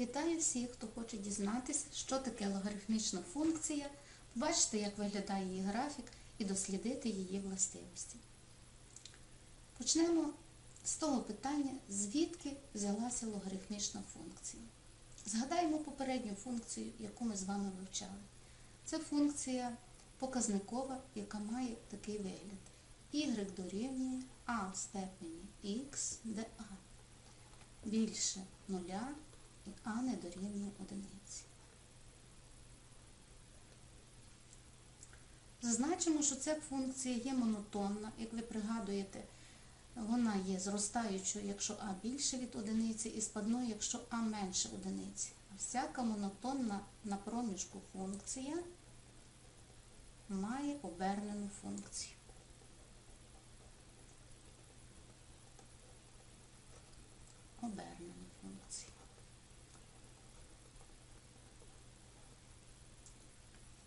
Вітаю всіх, хто хоче дізнатися, що таке логарифмічна функція, побачити, як виглядає її графік і дослідити її властивості. Почнемо з того питання, звідки взялася логарифмічна функція. Згадаємо попередню функцію, яку ми з вами вивчали. Це функція показникова, яка має такий вигляд. y дорівнює а в степені х, де а більше нуля а не дорівнює одиниці. Зазначимо, що ця функція є монотонна, як ви пригадуєте, вона є зростаючою, якщо а більше від одиниці, і спадною, якщо а менше одиниці. Всяка монотонна на проміжку функція має обернену функцію. Обернену функцію.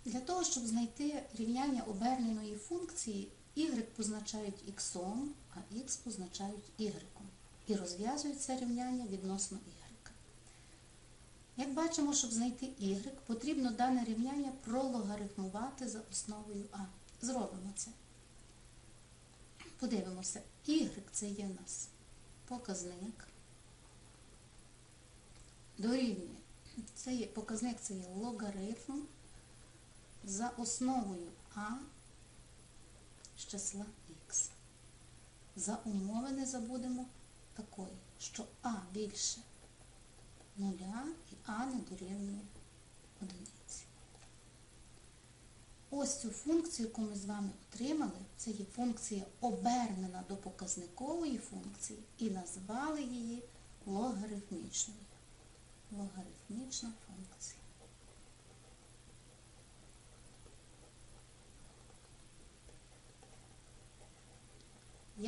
Для того, щоб знайти рівняння оберненої функції, y позначають x, а x позначають y. І розв'язують це рівняння відносно y. Як бачимо, щоб знайти y, потрібно дане рівняння прологарифмувати за основою а. Зробимо це. Подивимося, y це є у нас показник. Дорівнює. Показник, це є логарифм за основою А з числа Х. За умови не забудемо такої, що А більше нуля і А не дорівнює одиниці. Ось цю функцію, яку ми з вами отримали, це є функція обернена до показникової функції і назвали її логарифмічною. Логарифмічна функція.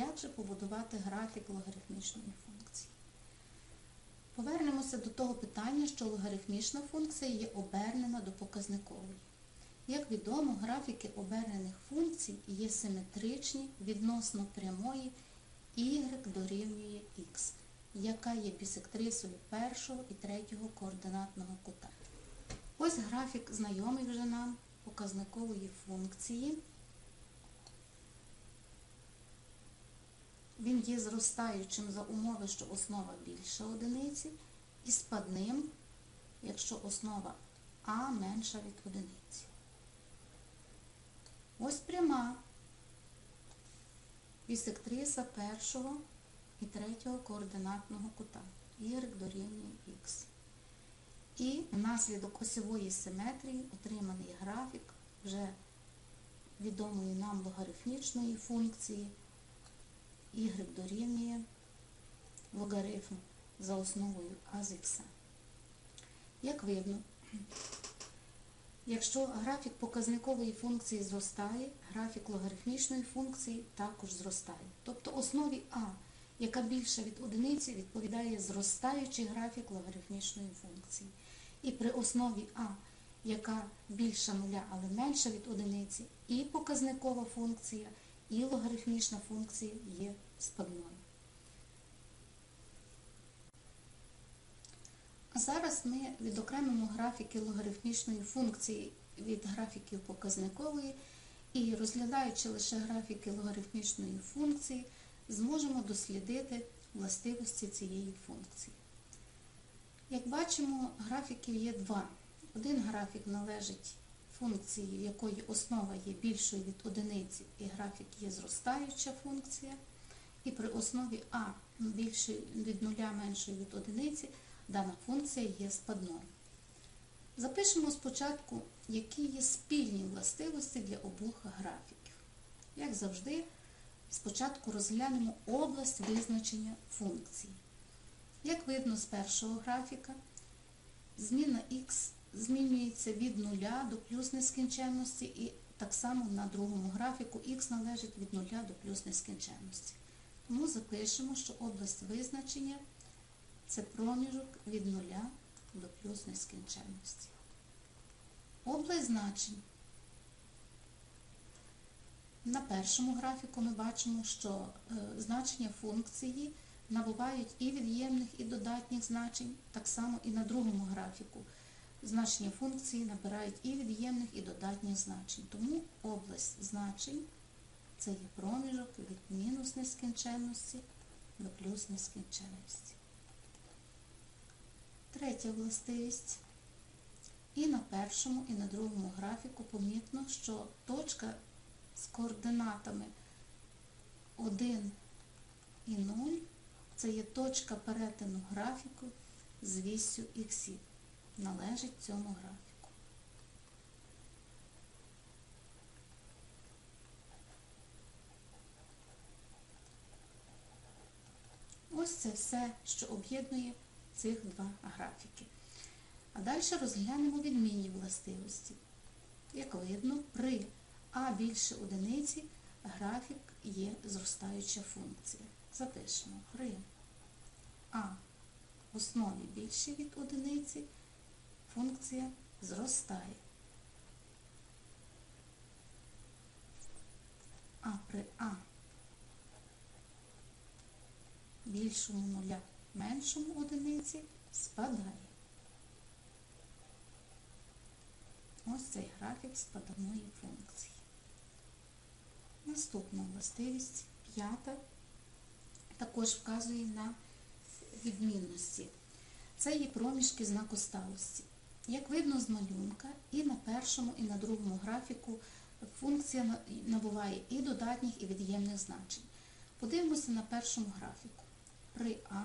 Як же побудувати графік логарифмічної функції? Повернемося до того питання, що логарифмічна функція є обернена до показникової. Як відомо, графіки обернених функцій є симетричні відносно прямої y дорівнює x, яка є бісектрисою першого і третього координатного кута. Ось графік знайомий вже нам показникової функції. Він є зростаючим за умови, що основа більша одиниці, і спадним, якщо основа А менша від одиниці. Ось пряма бісектриса першого і третього координатного кута. Y дорівнює Х. І внаслідок осьової симетрії отриманий графік вже відомої нам логарифмічної функції y дорівнює логарифм за основою а з х. Як видно, якщо графік показникової функції зростає, графік логарифмічної функції також зростає. Тобто основі а, яка більша від одиниці, відповідає зростаючий графік логарифмічної функції. І при основі а, яка більша нуля, але менша від одиниці, і показникова функція – і логарифмічна функція є спадною. А зараз ми відокремимо графіки логарифмічної функції від графіків показникової і, розглядаючи лише графіки логарифмічної функції, зможемо дослідити властивості цієї функції. Як бачимо, графіків є два. Один графік належить функції, якої основа є більшою від одиниці і графік є зростаюча функція, і при основі А більшою від нуля меншою від одиниці дана функція є спадною. Запишемо спочатку, які є спільні властивості для обох графіків. Як завжди, спочатку розглянемо область визначення функції. Як видно з першого графіка, зміна х змінюється від нуля до плюс нескінченності і так само на другому графіку х належить від нуля до плюс нескінченності. Тому запишемо, що область визначення це проміжок від нуля до плюс нескінченності. Область значень. На першому графіку ми бачимо, що е, значення функції набувають і від'ємних, і додатніх значень, так само і на другому графіку. Значення функції набирають і від'ємних, і додатніх значень. Тому область значень це є проміжок від мінус нескінченності до плюс нескінченності. Третя властивість. І на першому, і на другому графіку помітно, що точка з координатами 1 і 0 це є точка перетину графіку з вісю х належить цьому графіку. Ось це все, що об'єднує цих два графіки. А далі розглянемо відмінні властивості. Як видно, при а більше одиниці графік є зростаюча функція. Запишемо при а в основі більше від одиниці функція зростає. А при А більшому нуля меншому одиниці спадає. Ось цей графік спаданої функції. Наступна властивість, п'ята, також вказує на відмінності. Це є проміжки знакосталості. Як видно з малюнка, і на першому, і на другому графіку функція набуває і додатніх, і від'ємних значень. Подивимося на першому графіку. При А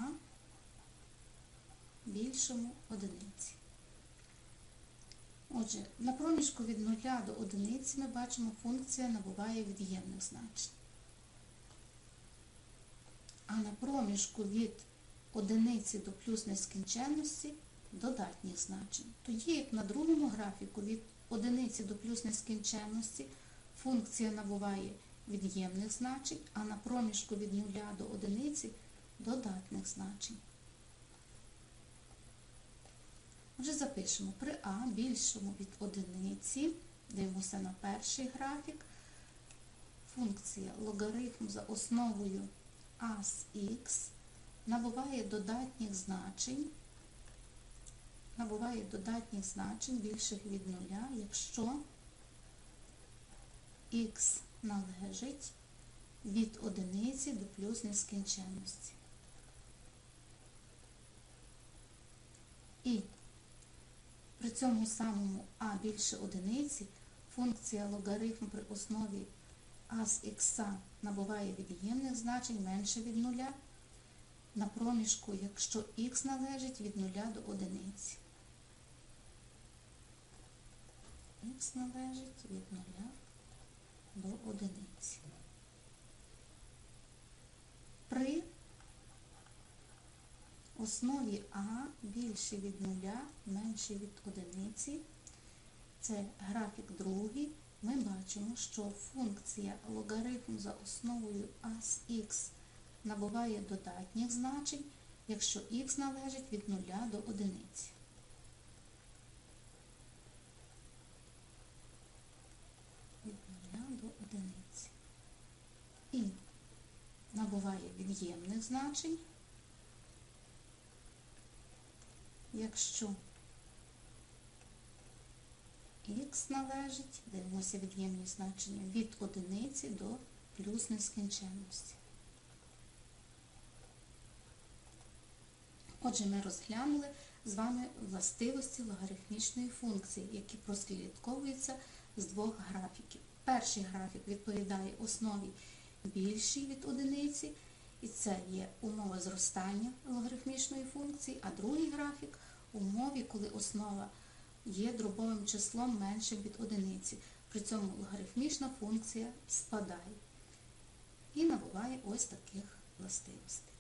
більшому одиниці. Отже, на проміжку від 0 до 1 ми бачимо, функція набуває від'ємних значень. А на проміжку від 1 до плюс нескінченності додатніх значень. Тоді, як на другому графіку від 1 до плюс нескінченності функція набуває від'ємних значень, а на проміжку від 0 до 1 додатних значень. Отже, запишемо при А більшому від одиниці, дивимося на перший графік, функція логарифм за основою а з х набуває додатніх значень, набуває додатніх значень більших від нуля, якщо х належить від одиниці до плюс нескінченності. І при цьому самому а більше одиниці функція логарифм при основі а з х набуває від'ємних значень менше від нуля на проміжку, якщо х належить від нуля до одиниці. Х належить від нуля до одиниці. При основі А більше від нуля, менше від одиниці, це графік другий, ми бачимо, що функція логарифм за основою А з х набуває додатніх значень, якщо х належить від 0 до 1. Від 0 до 1. І набуває від'ємних значень, якщо х належить, дивимося від'ємні значення, від одиниці до плюс нескінченності. Отже, ми розглянули з вами властивості логарифмічної функції, які прослідковуються з двох графіків. Перший графік відповідає основі більшій від одиниці, і це є умова зростання логарифмічної функції, а другий графік умові, коли основа є дробовим числом меншим від одиниці. При цьому логарифмічна функція спадає і набуває ось таких властивостей.